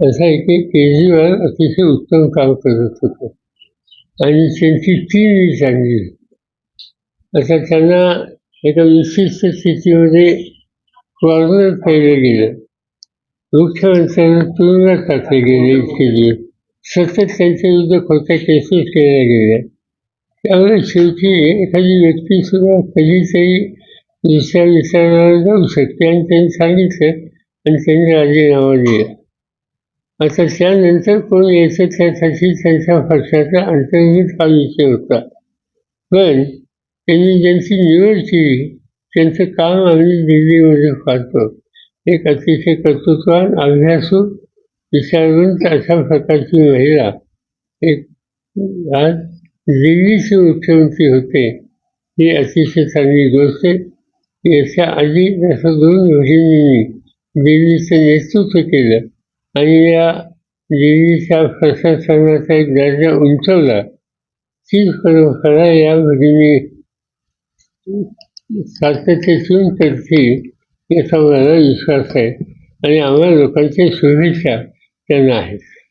असा एक एक केजरीवाल अतिशय उत्तम काम करत होते. आणि त्यांची टीम चांगली आता त्यांना एका विशिष्ट स्थितीमध्ये कॉर्नर केलं गेलं. मुख्यमंत्र्यांना तुरुंगात टाकले गेले इतके दिवस सतत त्यांच्याविरुद्ध खोट्या केसेस केल्या गेल्या. त्यामुळे शेवटी एखादी व्यक्ती सुद्धा कधीतरी दुसऱ्या विचारणाला जाऊ शकते आणि त्यांनी सांगितलं आणि त्यांनी राजीनामा दिला. आता त्यानंतर कोण यायचं त्यासाठी त्यांच्या पक्षाचा अंतर्गत हा विषय होता. पण त्यांनी ज्यांची निवड केली त्यांचं काम आम्ही दिल्लीमध्ये पाहतो एक अतिशय कर्तृत्वान अभ्यासू विचारवंत अशा प्रकारची महिला. एक आज दिल्लीचे मुख्यमंत्री होते. ही अतिशय चांगली गोष्ट आहे. याच्या आधी असं दोन भगिनींनी दिल्लीचं नेतृत्व केलं. आणि या देवीच्या प्रशासनाचा एक दर्जा उंचवला. ती परंपरा या भगिनी सातत्यातून करतील याचा मला विश्वास आहे. आणि आम्हाला लोकांच्या शुभेच्छा त्यांना आहेत.